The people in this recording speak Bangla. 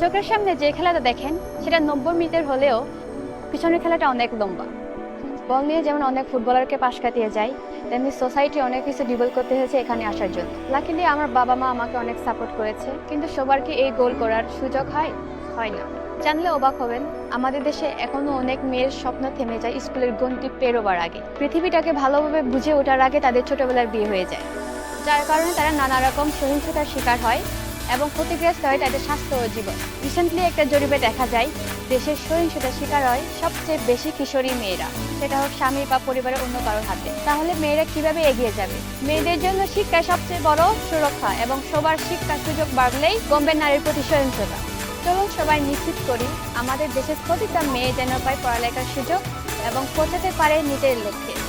চোখের সামনে যে খেলাটা দেখেন, সেটা নব্বই মিনিটের হলেও পিছনের খেলাটা অনেক লম্বা। বল নিয়ে যেমন অনেক ফুটবলারকে পাশ কাটিয়ে যায়, তেমনি সোসাইটি অনেক কিছু ডিভেল করতে হয়েছে এখানে আসার জন্য। লাকিলি আমার বাবা মা আমাকে অনেক সাপোর্ট করেছে, কিন্তু সবার কি এই গোল করার সুযোগ হয়? হয় না। জানলে অবাক হবেন, আমাদের দেশে এখনও অনেক মেয়ের স্বপ্ন থেমে যায় স্কুলের গন্তি পেরোবার আগে। পৃথিবীটাকে ভালোভাবে বুঝে ওঠার আগে তাদের ছোটবেলার বিয়ে হয়ে যায়। যার কারণে তারা নানা রকম সহিংসতার শিকার হয় এবং ক্ষতিগ্রস্ত হয় তাদের স্বাস্থ্য ও জীবন। রিসেন্টলি একটা জরিপে দেখা যায়, দেশের সহিংসতার শিকার হয় সবচেয়ে বেশি কিশোরী মেয়েরা। সেটা হোক স্বামী বা পরিবারের অন্য কারোর হাতে। তাহলে মেয়েরা কীভাবে এগিয়ে যাবে? মেয়েদের জন্য শিক্ষা সবচেয়ে বড় সুরক্ষা এবং সবার শিক্ষার সুযোগ বাড়লেই কমবে নারীর প্রতি সহিংসতা। চলুন সবাই নিশ্চিত করি, আমাদের দেশের প্রতিটা মেয়ে যেন পায় পড়ালেখার সুযোগ এবং পৌঁছাতে পারে নিজের লক্ষ্যে।